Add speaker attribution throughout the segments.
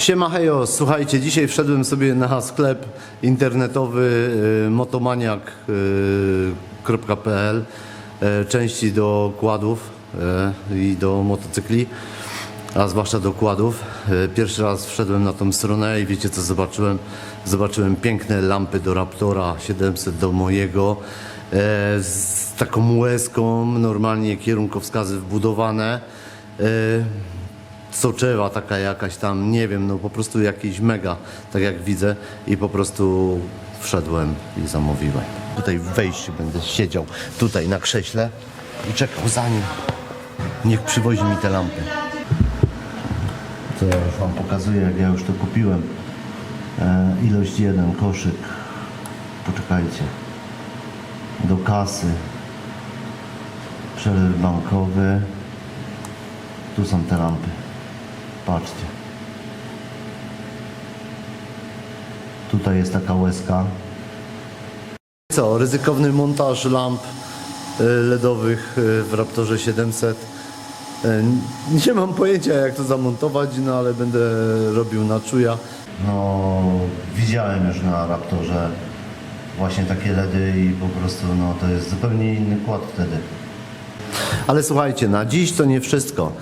Speaker 1: Siema hejo, słuchajcie, dzisiaj wszedłem sobie na sklep internetowy y, motomaniak.pl y, części do kładów y, i do motocykli, a zwłaszcza do kładów. Y, Pierwszy raz wszedłem na tą stronę i wiecie co zobaczyłem? Zobaczyłem piękne lampy do Raptora 700 do mojego y, z taką łezką, normalnie kierunkowskazy wbudowane. Soczewa taka jakaś tam, nie wiem, no po prostu jakiś mega, tak jak widzę i po prostu wszedłem i zamówiłem. Tutaj w wejściu będę siedział, tutaj na krześle i czekał za nim. Niech przywozi mi te lampy. To ja już Wam pokazuję, jak ja już to kupiłem. E, ilość jeden, koszyk. Poczekajcie. Do kasy. Przelew bankowy. Tu są te lampy. Patrzcie. Tutaj jest taka łezka. Co, ryzykowny montaż lamp y, LEDowych y, w Raptorze 700. Y, Nie mam pojęcia jak to zamontować, no ale będę robił na czuja. No, widziałem już na Raptorze właśnie takie LEDy i po prostu no to jest zupełnie inny kład wtedy. Ale słuchajcie, na dziś to nie wszystko.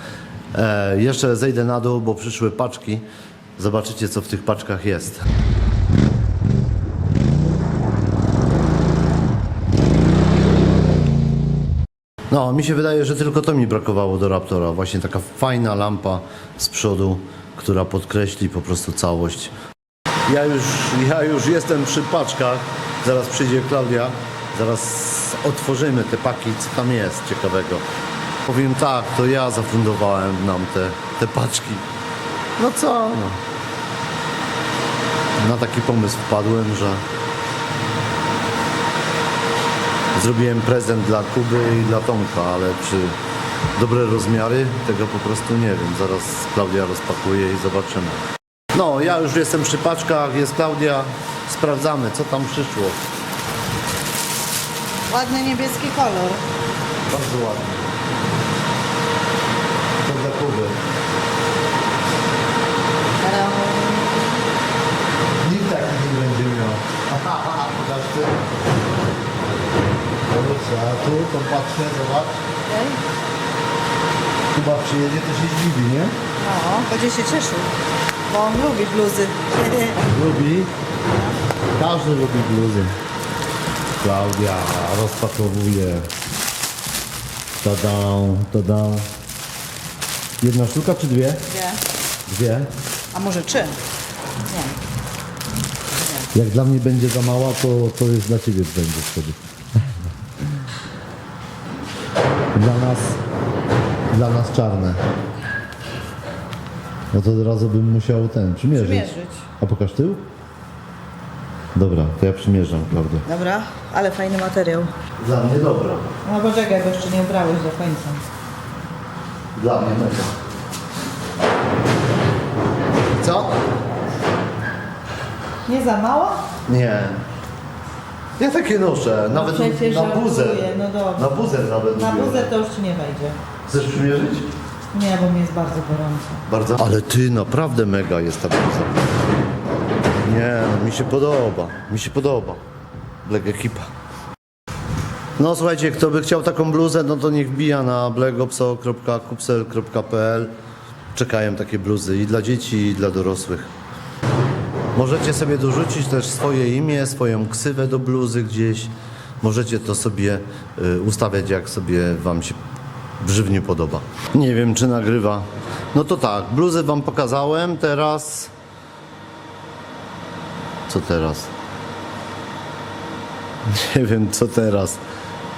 Speaker 1: E, jeszcze zejdę na dół, bo przyszły paczki. Zobaczycie, co w tych paczkach jest. No, mi się wydaje, że tylko to mi brakowało do Raptora. Właśnie taka fajna lampa z przodu, która podkreśli po prostu całość. Ja już, ja już jestem przy paczkach. Zaraz przyjdzie Klaudia. Zaraz otworzymy te paki, co tam jest ciekawego. Powiem tak, to ja zafundowałem nam te, te paczki. No co? No. Na taki pomysł wpadłem, że zrobiłem prezent dla Kuby i dla Tomka, ale czy dobre rozmiary? Tego po prostu nie wiem. Zaraz Klaudia rozpakuje i zobaczymy. No, ja już jestem przy paczkach, jest Klaudia. Sprawdzamy, co tam przyszło.
Speaker 2: Ładny niebieski kolor.
Speaker 1: Bardzo ładnie. Kuby. Nikt takich nie będzie miał. Aha, pokaż ty. Dobrze, a tu to patrzę, zobacz. Kuba przyjedzie, to się zdziwi, nie?
Speaker 2: No, będzie się cieszył, bo on lubi bluzy.
Speaker 1: Lubi. Każdy lubi bluzy. Klaudia rozpakowuje. Tada, tada. Jedna sztuka czy dwie?
Speaker 2: Wie.
Speaker 1: Dwie.
Speaker 2: A może trzy? Nie.
Speaker 1: Jak dla mnie będzie za mała, to, to jest dla ciebie będzie wtedy. Dla nas, dla nas czarne. No to od razu bym musiał ten przymierzyć.
Speaker 2: Przymierzyć.
Speaker 1: A pokaż tył? Dobra, to ja przymierzam, prawda?
Speaker 2: Dobra, ale fajny materiał.
Speaker 1: Dla mnie dobra.
Speaker 2: No poczekaj, bo jeszcze nie ubrałeś do końca.
Speaker 1: Dla mnie mega. Co?
Speaker 2: Nie za mało?
Speaker 1: Nie. Ja takie noszę, nawet
Speaker 2: przecież
Speaker 1: na buzę.
Speaker 2: żartuję, no dobrze.
Speaker 1: na buzę nawet
Speaker 2: Na buzę to już ci nie wejdzie.
Speaker 1: Chcesz przymierzyć?
Speaker 2: Nie, bo mi jest bardzo gorąco.
Speaker 1: Bardzo. Ale ty, naprawdę mega jest ta bluza. Nie, no, mi się podoba. Mi się podoba. Black Ekipa. No słuchajcie, kto by chciał taką bluzę, no to niech wbija na blackopso.kupsel.pl Czekają takie bluzy i dla dzieci, i dla dorosłych. Możecie sobie dorzucić też swoje imię, swoją ksywę do bluzy gdzieś. Możecie to sobie y, ustawiać, jak sobie Wam się żywnie podoba. Nie wiem, czy nagrywa. No to tak, bluzę Wam pokazałem, teraz... Co teraz? Nie wiem, co teraz.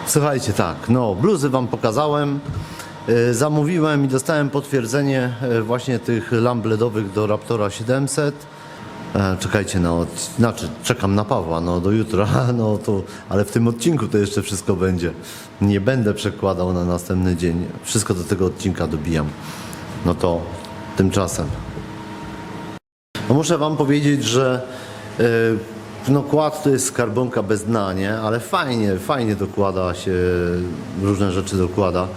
Speaker 1: Słuchajcie, tak, no, bluzy Wam pokazałem. Y, Zamówiłem i dostałem potwierdzenie y, właśnie tych lamp LEDowych do Raptora 700. E, Czekajcie, no, znaczy czekam na Pawła, no do jutra, no to, ale w tym odcinku to jeszcze wszystko będzie. Nie będę przekładał na następny dzień. Wszystko do tego odcinka dobijam. No to tymczasem. No muszę wam powiedzieć, że e, no kład to jest skarbonka bez dna, nie? Ale fajnie, fajnie dokłada się, różne rzeczy dokłada.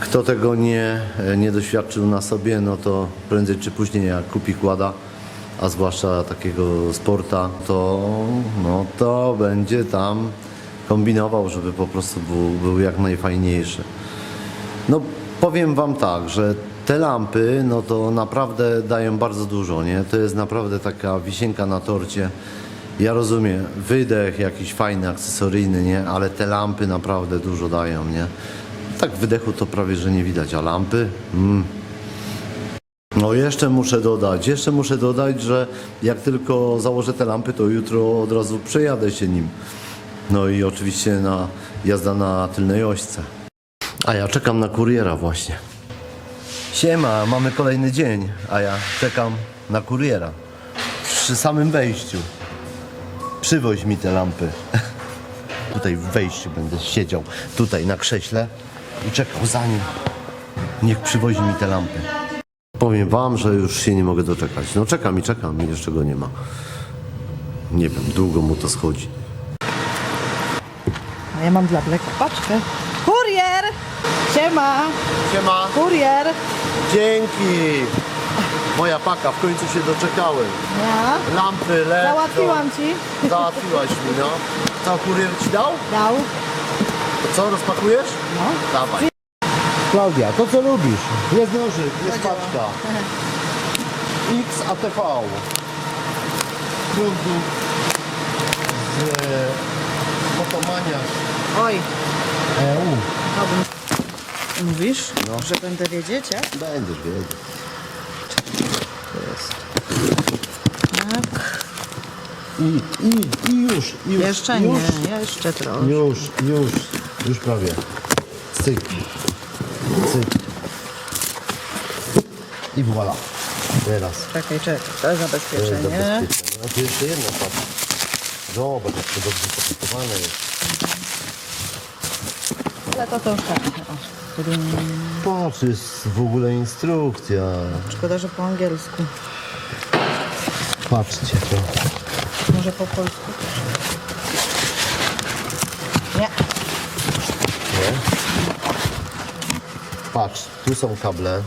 Speaker 1: Kto tego nie, nie doświadczył na sobie, no to prędzej czy później jak kupi kłada, a zwłaszcza takiego sporta, to, no, to będzie tam kombinował, żeby po prostu był, był jak najfajniejszy. No powiem wam tak, że te lampy, no to naprawdę dają bardzo dużo, nie? To jest naprawdę taka wisienka na torcie. Ja rozumiem, wydech jakiś fajny, akcesoryjny, nie? Ale te lampy naprawdę dużo dają, nie? Tak wydechu to prawie, że nie widać, a lampy? Mm. No jeszcze muszę dodać, jeszcze muszę dodać, że jak tylko założę te lampy, to jutro od razu przejadę się nim. No i oczywiście na jazda na tylnej ośce. A ja czekam na kuriera właśnie. Siema, mamy kolejny dzień, a ja czekam na kuriera. Przy samym wejściu. Przywoź mi te lampy. Tutaj w wejściu będę siedział, tutaj na krześle i czekał za nim. Niech przywozi mi te lampy. Powiem wam, że już się nie mogę doczekać. No czekam i czekam i jeszcze go nie ma. Nie wiem, długo mu to schodzi.
Speaker 2: A ja mam dla Bleka paczkę. Kurier! Siema!
Speaker 1: Siema.
Speaker 2: Kurier!
Speaker 1: Dzięki! Moja paka, w końcu się doczekałem.
Speaker 2: Ja?
Speaker 1: Lampy, LED.
Speaker 2: Załatwiłam ci.
Speaker 1: Załatwiłaś mi, no. Co, kurier ci dał?
Speaker 2: Dał.
Speaker 1: To co, rozpakujesz?
Speaker 2: No.
Speaker 1: Dawaj. Klaudia, to co lubisz? Jest nożyk, jest paczka. XATV. Produkt z e, Fotomania
Speaker 2: Oj,
Speaker 1: EU.
Speaker 2: Mówisz, że będę wiedzieć, jak?
Speaker 1: Będziesz wiedzieć. Jest.
Speaker 2: Tak.
Speaker 1: I, i, i już, i już.
Speaker 2: Jeszcze
Speaker 1: już,
Speaker 2: nie, jeszcze trochę.
Speaker 1: Już, już, już prawie. Cyk. Cyk. I voilà. Teraz.
Speaker 2: Czekaj, czekaj, to jest
Speaker 1: To jest
Speaker 2: zabezpieczenie.
Speaker 1: zabezpieczenie. A tu jeszcze jedna patrz. Zobacz, jak to dobrze zapakowane jest.
Speaker 2: Ale to to już tak. O,
Speaker 1: Patrz, jest w ogóle instrukcja.
Speaker 2: Szkoda, że po angielsku.
Speaker 1: Patrzcie to.
Speaker 2: Może po polsku? Nie.
Speaker 1: Nie? Patrz, tu są kable.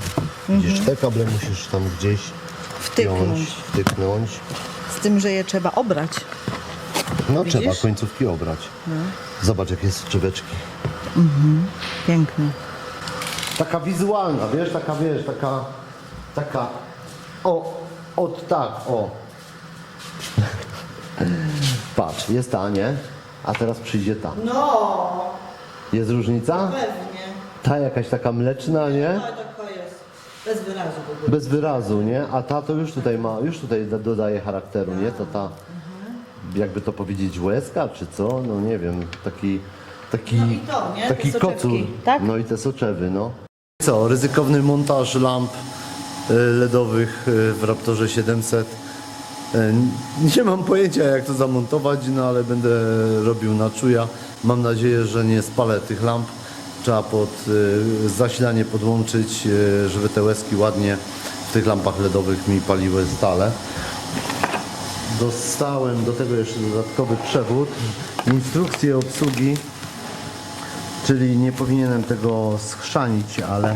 Speaker 1: Widzisz, te kable musisz tam gdzieś
Speaker 2: Wtyknąć.
Speaker 1: wpiąć, wtyknąć.
Speaker 2: Z tym, że je trzeba obrać.
Speaker 1: No
Speaker 2: Widzisz?
Speaker 1: trzeba końcówki obrać. Zobacz jakie strzybeczki.
Speaker 2: Pięknie.
Speaker 1: Taka wizualna, wiesz, taka wiesz, taka, taka, o, od tak, o. Patrz, jest ta, nie? A teraz przyjdzie ta.
Speaker 2: No,
Speaker 1: Jest różnica?
Speaker 2: pewnie.
Speaker 1: Ta jakaś taka mleczna, nie?
Speaker 2: taka jest. Bez wyrazu w ogóle.
Speaker 1: Bez wyrazu, nie? A ta to już tutaj ma, już tutaj da- dodaje charakteru, nie? To ta, jakby to powiedzieć, łezka, czy co? No nie wiem, taki, taki,
Speaker 2: No i to, nie? Te
Speaker 1: taki
Speaker 2: soczewki,
Speaker 1: kocur.
Speaker 2: tak?
Speaker 1: No i te soczewy, no. Co, ryzykowny montaż lamp y, LEDowych y, w Raptorze 700. Y, Nie mam pojęcia jak to zamontować, no ale będę robił na czuja. Mam nadzieję, że nie spalę tych lamp. Trzeba pod zasilanie podłączyć, żeby te łezki ładnie w tych lampach LEDowych mi paliły stale. Dostałem do tego jeszcze dodatkowy przewód, instrukcję obsługi, czyli nie powinienem tego schrzanić, ale,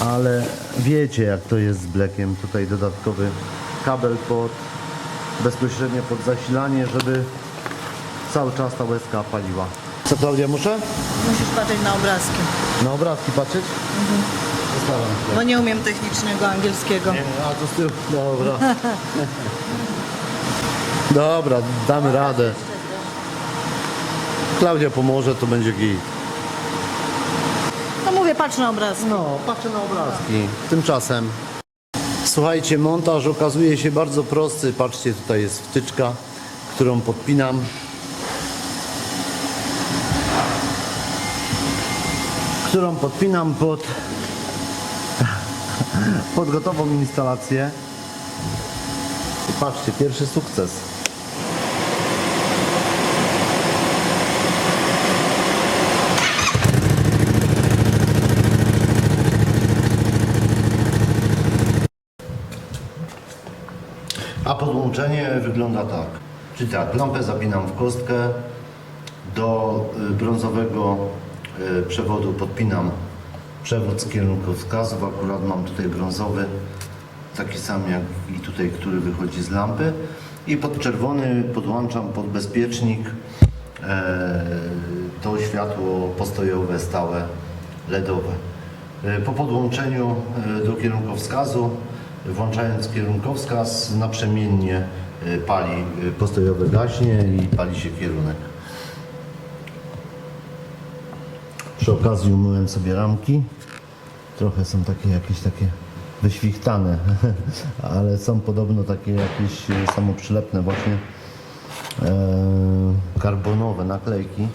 Speaker 1: ale wiecie jak to jest z blekiem. Tutaj dodatkowy kabel pod, bezpośrednio pod zasilanie, żeby cały czas ta łezka paliła. Co Klaudia muszę?
Speaker 2: Musisz patrzeć na obrazki.
Speaker 1: Na obrazki patrzeć? Się.
Speaker 2: Bo nie umiem technicznego angielskiego.
Speaker 1: Nie, a to z tyłu. Dobra. Dobra, damy radę. Klaudia pomoże, to będzie git.
Speaker 2: No mówię, patrz na obrazki.
Speaker 1: No, patrzę na obrazki. Tymczasem. Słuchajcie, montaż okazuje się bardzo prosty. Patrzcie, tutaj jest wtyczka, którą podpinam. Którą podpinam pod, pod gotową instalację. I Patrzcie, pierwszy sukces. A podłączenie wygląda tak. Czyli tak, lampę zapinam w kostkę, do y, brązowego y, przewodu podpinam przewód z kierunkowskazów. Akurat mam tutaj brązowy, taki sam jak i tutaj, który wychodzi z lampy. I pod czerwony podłączam pod bezpiecznik e, to światło postojowe, stałe, LEDowe. E, Po podłączeniu e, do kierunkowskazu, włączając kierunkowskaz, naprzemiennie e, pali e, postojowe gaśnie i pali się kierunek. Przy okazji umyłem sobie ramki. Trochę są takie jakieś takie wyświchtane, ale są podobno takie jakieś e, samoprzylepne właśnie karbonowe naklejki.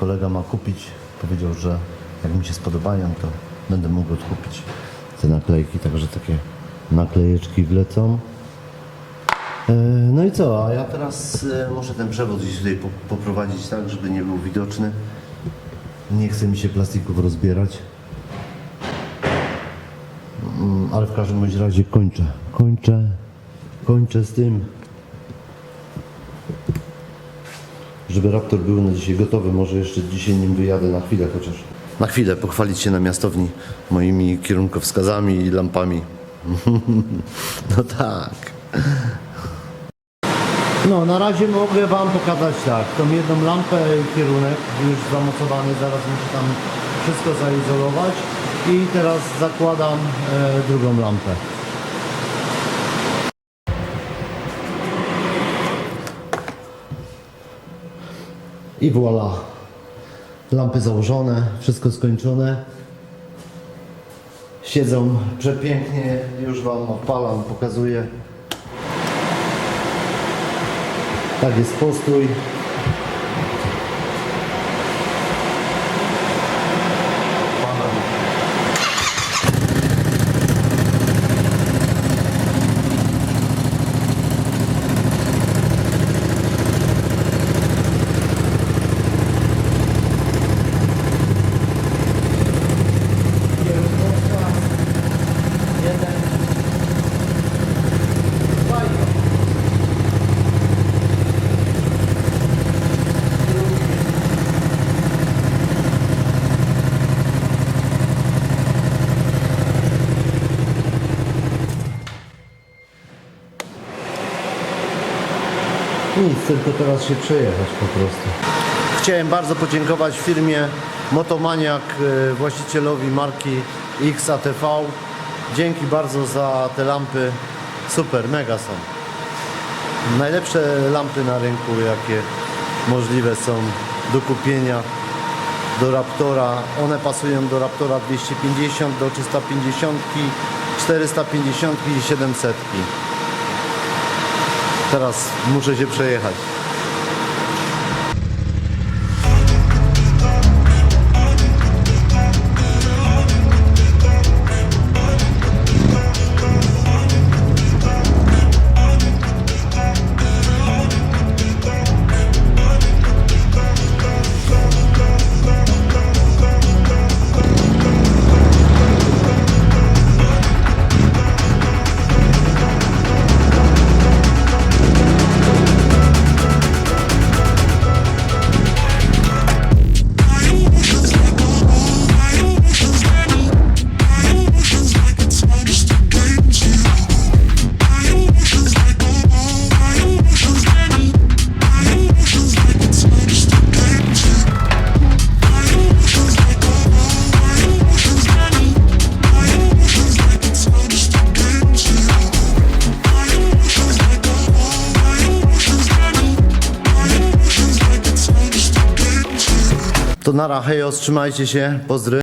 Speaker 1: Kolega ma kupić. Powiedział, że jak mi się spodobają, to będę mógł odkupić te naklejki. Także takie naklejeczki wlecą. E, No i co, a ja teraz e, muszę ten przewód gdzieś tutaj po- poprowadzić tak, żeby nie był widoczny. Nie chce mi się plastików rozbierać. Mm, Ale w każdym razie kończę. Kończę. Kończę z tym. Żeby Raptor był na dzisiaj gotowy, może jeszcze dzisiaj nim wyjadę na chwilę chociaż. Na chwilę pochwalić się na miastowni moimi kierunkowskazami i lampami. no tak. No, na razie mogę Wam pokazać tak, tą jedną lampę i kierunek już zamocowany, zaraz muszę tam wszystko zaizolować i teraz zakładam e, drugą lampę. I voilà, lampy założone, wszystko skończone. Siedzą przepięknie, już Wam odpalam, pokazuję. Tak jest postój. Nic, tylko teraz się przejechać po prostu. Chciałem bardzo podziękować firmie Motomaniak, e, właścicielowi marki XATV. Dzięki bardzo za te lampy. Super, mega są. Najlepsze lampy na rynku, jakie możliwe są do kupienia do Raptora. One pasują do Raptora 250, do 350, 450 i 700. Teraz muszę się przejechać. Nara, hejos, trzymajcie się, pozdry.